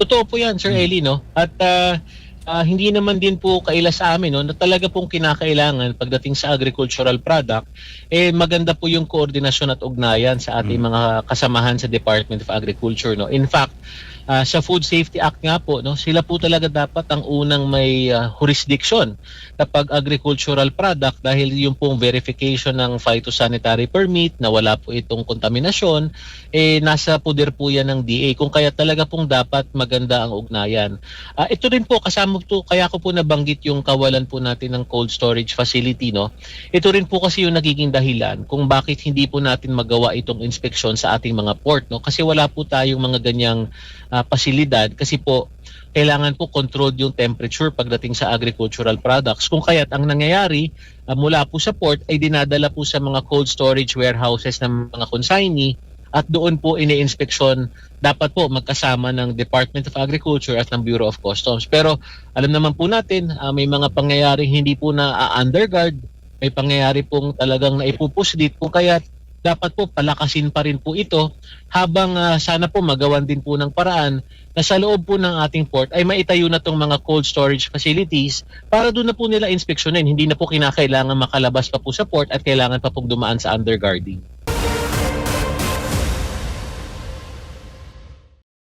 Totoo po yan, Sir Eli, no? At ah, ah, hindi naman din po kaila sa amin, no, na talaga pong kinakailangan pagdating sa agricultural product, eh maganda po yung koordinasyon at ugnayan sa ating mga kasamahan sa Department of Agriculture, no? In fact, ah, sa Food Safety Act nga po, no, sila po talaga dapat ang unang may ah, jurisdiction kapag agricultural product dahil yung pong verification ng phytosanitary permit na wala po itong kontaminasyon eh nasa poder po yan ng DA kung kaya talaga pong dapat maganda ang ugnayan. Ah, ito rin po kasama po kaya ko po nabanggit yung kawalan po natin ng cold storage facility no. Ito rin po kasi yung nagiging dahilan kung bakit hindi po natin magawa itong inspeksyon sa ating mga port no kasi wala po tayong mga ganyang ah, pasilidad kasi po kailangan po controlled yung temperature pagdating sa agricultural products. Kung kaya't ang nangyayari ah, mula po sa port ay dinadala po sa mga cold storage warehouses ng mga consignee at doon po ini-inspeksyon dapat po magkasama ng Department of Agriculture at ng Bureau of Customs. Pero alam naman po natin ah, may mga pangyayari hindi po na ah, underguard, may pangyayari pong talagang naipupuslit kung kaya dapat po palakasin pa rin po ito habang ah, sana po magawan din po ng paraan na sa loob po ng ating port ay maitayo na tong mga cold storage facilities para doon na po nila inspeksyonin. Hindi na po kinakailangan makalabas pa po sa port at kailangan pa po dumaan sa underguarding.